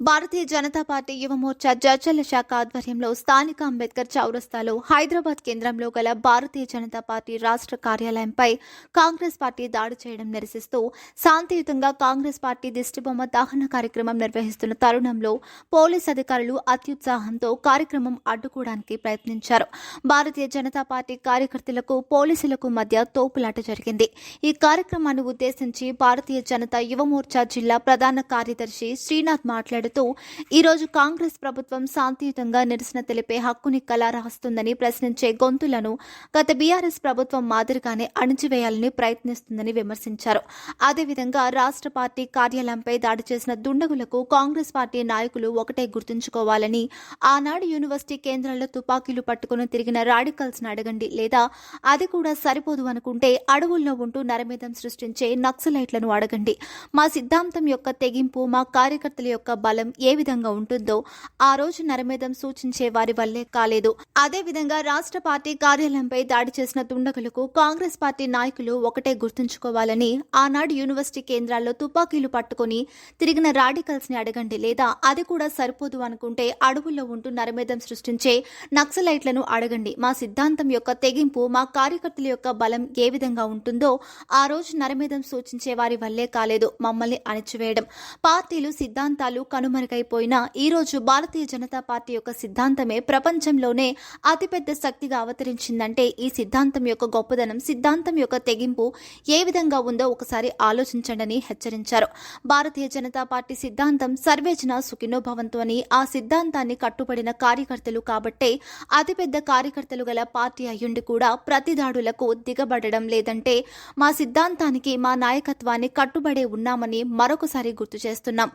భారతీయ జనతా పార్టీ యువమోర్చా జడ్జల శాఖ ఆధ్వర్యంలో స్థానిక అంబేద్కర్ చౌరస్తాలో హైదరాబాద్ కేంద్రంలో గల భారతీయ జనతా పార్టీ రాష్ట్ర కార్యాలయంపై కాంగ్రెస్ పార్టీ దాడి చేయడం నిరసిస్తూ శాంతియుతంగా కాంగ్రెస్ పార్టీ దిష్టిబొమ్మ దహన కార్యక్రమం నిర్వహిస్తున్న తరుణంలో పోలీస్ అధికారులు అత్యుత్సాహంతో కార్యక్రమం అడ్డుకోవడానికి ప్రయత్నించారు. భారతీయ జనతా పార్టీ కార్యకర్తలకు పోలీసులకు మధ్య తోపులాట జరిగింది. ఈ కార్యక్రమాన్ని ఉద్దేశించి భారతీయ జనతా యువమోర్చా జిల్లా ప్రధాన కార్యదర్శి శ్రీనాథ్ మాట్లాడుతూ ఈరోజు కాంగ్రెస్ ప్రభుత్వం శాంతియుతంగా నిరసన తెలిపే హక్కుని కలా రాస్తుందని ప్రశ్నించే గొంతులను గత బీఆర్ఎస్ ప్రభుత్వం మాదిరిగానే అణిచివేయాలని ప్రయత్నిస్తుందని విమర్శించారు. అదేవిధంగా రాష్ట్ర పార్టీ కార్యాలయంపై దాడి చేసిన దుండగులకు కాంగ్రెస్ పార్టీ నాయకులు ఒకటే గుర్తుంచుకోవాలని ఆనాడు యూనివర్సిటీ కేంద్రాల్లో తుపాకీలు పట్టుకుని తిరిగిన రాడికల్స్ అడగండి లేదా అది కూడా సరిపోదు అనుకుంటే అడవుల్లో ఉంటూ నరమేధం సృష్టించే నక్సలైట్లను అడగండి. మా సిద్ధాంతం యొక్క తెగింపు మా కార్యకర్తల యొక్క బలం ఏ విధంగా ఉంటుందో ఆ రోజు నరమేధం సూచించే వారి వల్లే కాలేదు. అదే విధంగా రాష్ట్ర పార్టీ కార్యాలయంపై దాడి చేసిన దుండగులకు కాంగ్రెస్ పార్టీ నాయకులు ఒకటే గుర్తుంచుకోవాలని ఆనాడు యూనివర్సిటీ కేంద్రాల్లో తుపాకీలు పట్టుకుని తిరిగిన రాడికల్స్ని అడగండి లేదా అది కూడా సరిపోదు అనుకుంటే అడవుల్లో ఉంటూ నరమేధం సృష్టించే నక్సలైట్లను అడగండి. మా సిద్ధాంతం యొక్క తెగింపు మా కార్యకర్తల యొక్క బలం ఏ విధంగా ఉంటుందో ఆ రోజు నరమేధం సూచించే వారి వల్లే కాలేదు. మమ్మల్ని అణిచివేయడం. పార్టీలు సిద్ధాంతాలు కనుమరుగైపోయిన ఈరోజు భారతీయ జనతా పార్టీ యొక్క సిద్ధాంతమే ప్రపంచంలోనే అతిపెద్ద శక్తిగా అవతరించిందంటే ఈ సిద్ధాంతం యొక్క గొప్పదనం సిద్ధాంతం యొక్క తెగింపు ఏ విధంగా ఉందో ఒకసారి ఆలోచించండి హెచ్చరించారు. భారతీయ జనతా పార్టీ సిద్ధాంతం సర్వేజన సుఖినో భవంతు అని ఆ సిద్ధాంతాన్ని కట్టుబడిన కార్యకర్తలు కాబట్టే అతిపెద్ద కార్యకర్తలు గల పార్టీ అయ్యుండి కూడా ప్రతి దాడులకు దిగబడడం లేదంటే మా సిద్ధాంతానికి మా నాయకత్వాన్ని కట్టుబడే ఉన్నామని మరొకసారి గుర్తు చేస్తున్నాం.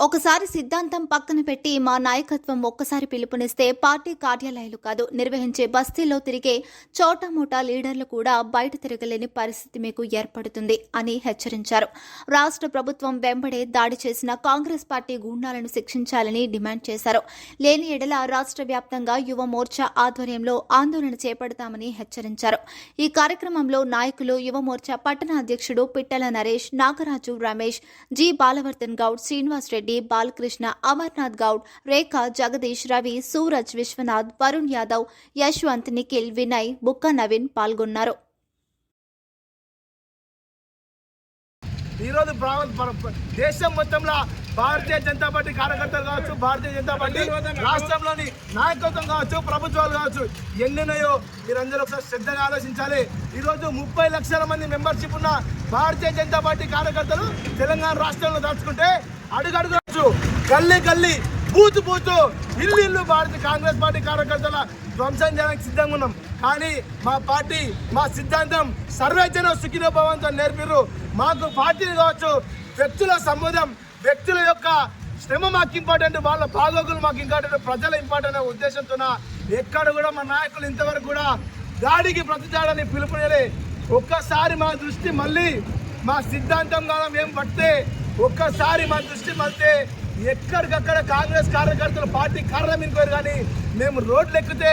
ఒకసారి సిద్ధాంతం పక్కన పెట్టి మా నాయకత్వం ఒక్కసారి పిలుపునిస్తే పార్టీ కార్యాలయాలు కాదు నిర్వహించే బస్తీల్లో తిరిగే చోటామోటా లీడర్లు కూడా బయట తిరగలేని పరిస్థితి మీకు ఏర్పడుతుంది అని హెచ్చరించారు. రాష్ట్ర ప్రభుత్వం వెంబడే దాడి చేసిన కాంగ్రెస్ పార్టీ గూండాలను శిక్షించాలని డిమాండ్ చేశారు. లేని ఎడల రాష్ట్ర వ్యాప్తంగా యువ మోర్చా ఆధ్వర్యంలో ఆందోళన చేపడతామని హెచ్చరించారు. ఈ కార్యక్రమంలో నాయకులు యువ మోర్చా పట్టణ అధ్యక్షుడు పిట్టల నరేష్ నాగరాజు రమేష్ జి బాలవర్ధన్ గౌడ్ శ్రీనివాస్ రెడ్డి బాలకృష్ణ అమర్నాథ్ గౌడ్ రేఖ జగదీష్ రవి సూరజ్ విశ్వనాథ్ వరుణ్ యాదవ్ యశ్వంత్ నిఖిల్ వినయ్ బుక్క నవీన్ పాల్గొన్నారు. ఈరోజు దేశం మొత్తంలో భారతీయ జనతా పార్టీ కార్యకర్తలు కావచ్చు భారతీయ జనతా పార్టీ రాష్ట్రంలోని నాయకత్వం కావచ్చు ప్రభుత్వాలు కావచ్చు ఎన్నున్నాయో మీరందరూ ఒకసారి శ్రద్ధగా ఆలోచించాలి. ఈరోజు ముప్పై లక్షల మంది మెంబర్షిప్ ఉన్న భారతీయ జనతా పార్టీ కార్యకర్తలు తెలంగాణ రాష్ట్రంలో దాచుకుంటే అడుగడుగు గల్లీ గల్లీ బూతు బూతు ఇల్లు ఇల్లు భారత కాంగ్రెస్ పార్టీ కార్యకర్తల ధ్వంసం చేయడానికి సిద్ధంగా ఉన్నాం. కానీ మా పార్టీ మా సిద్ధాంతం సర్వేజన సుఖినో భవంతో నేర్పిర్రు. మాకు పార్టీలు కావచ్చు వ్యక్తుల సంబంధం వ్యక్తుల యొక్క శ్రమ మాకు ఇంపార్టెంట్ వాళ్ళ బాగోగులు మాకు ఇంపార్టెంట్ ప్రజల ఇంపార్టెంట్ అనే ఉద్దేశంతో ఎక్కడ కూడా మా నాయకులు ఇంతవరకు కూడా దాడికి ప్రతిదాడని పిలుపునేలే ఒక్కసారి మా దృష్టి మళ్ళీ మా సిద్ధాంతం కాలం ఏం పడితే ఒక్కసారి మా దృష్టి మళ్ళీ ఎక్కడికక్కడ కాంగ్రెస్ కార్యకర్తలు పార్టీ కార్యం ఇంకోరు కానీ మేము రోడ్లు ఎక్కితే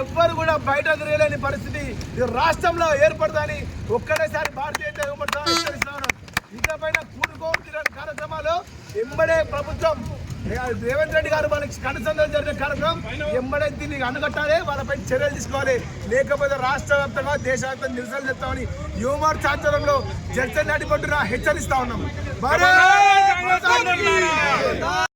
ఎవ్వరు కూడా బయట తిరగలేని పరిస్థితి ఈ రాష్ట్రంలో ఏర్పడదని ఒక్కడేసారి భారతీయ జనతా పార్టీ ఇకపైన కూడుకోవడం కార్యక్రమాలు ఎంబడే ప్రభుత్వం రేవంత్ రెడ్డి గారు మనకి కనుసంధానం జరిగిన కార్యక్రమం. ఎంబడే దీన్ని అనుకట్టాలి వాళ్ళపై చర్యలు తీసుకోవాలి. లేకపోతే రాష్ట్ర వ్యాప్తంగా దేశవ్యాప్తంగా నిరసనలు చెప్తామని యువమార్ చాచరంలో జడ్సన్ నడిపట్టున హెచ్చరిస్తా ఉన్నాం.